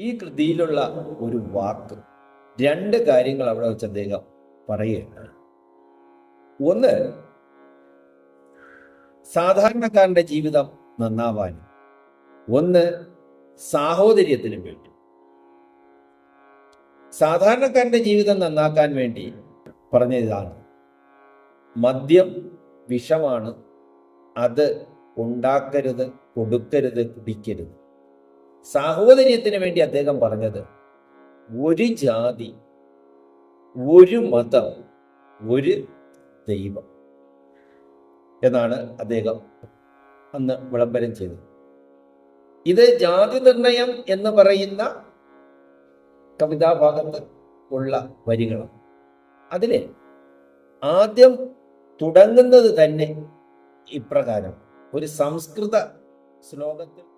ഈ കൃതിയിലുള്ള ഒരു വാക്ക് രണ്ട് കാര്യങ്ങൾ അവിടെ വെച്ച് അദ്ദേഹം പറയുകയാണ്. ഒന്ന് സാധാരണക്കാരന്റെ ജീവിതം നന്നാവാനും. ഒന്ന് സാഹോദര്യത്തിനും വേണ്ടി. സാധാരണക്കാരന്റെ ജീവിതം നന്നാക്കാൻ വേണ്ടി പറഞ്ഞ ഇതാണ് മദ്യം വിഷമാണ്. അത് ഉണ്ടാക്കരുത് കൊടുക്കരുത് കുടിക്കരുത്. സാഹോദര്യത്തിന് വേണ്ടി അദ്ദേഹം പറഞ്ഞത് ഒരു ജാതി ഒരു മതം ഒരു ദൈവം എന്നാണ് അദ്ദേഹം അന്ന് വിളംബരം ചെയ്തത്. ഇത് ജാതി നിർണയം എന്ന് പറയുന്ന കവിതാഭാഗത്ത് ഉള്ള വരികളാണ്. അതിലെ ആദ്യം തുടങ്ങുന്നത് തന്നെ ഇപ്രകാരം. ഒരു സംസ്കൃത ശ്ലോകത്തിൽ